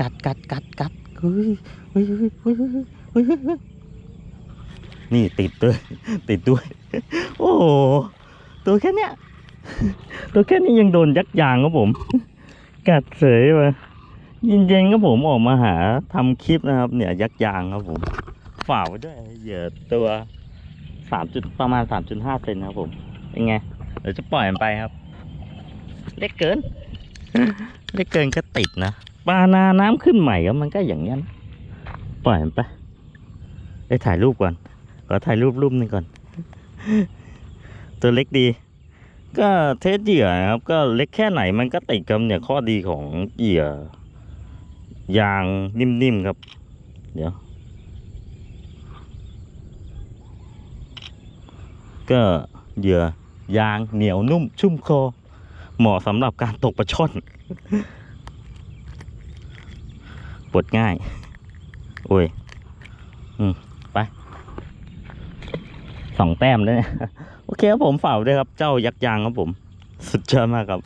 กัดกัดกัดกัดเฮ้ยเฮ้ยเฮ้ยเฮ้ยนี่ติดด้วย ติดด้วย โอ้ตัวแค่เนี้ยตัวแค่นี้ยังโดนยักยางครับผม กัดเสยมาเย็นครับผมออกมาหาทำคลิปนะครับ เนี่ยยักยางครับผมฝ่าไว้ด้วยเหยื่อตัวสามจุดประมาณสามจุดห้าเซนครับผมยังไงเดี๋ยวจะปล่อยมันไปครับ เล็กเกิน เล็กเกินก็ติดนะ ปลานาน้ำขึ้นใหม่ก็มันก็อย่างนี้นปล่อยมันไปได้ถ่ายรูปก่อนขอถ่ายรูปรูปหนึ่งก่อน ตัวเล็กดี ก็เทสเหยื่อนะครับ ก็เล็กแค่ไหนมันก็ติดกับเนี่ยข้อดีของเหยื่อยางนิ่มๆครับ เดี๋ยว ก็เหยื่อยางเหนียวนุ่มชุ่มคอ เหมาะสำหรับการตกปลาช่อน ปวดง่าย โอ้ย อืม ไป สองแต้มแล้วเนี่ย โอเคครับผม ฝ่าว้ด้วยครับ เจ้ายักษ์ยางครับผม สุดยอดมากครับ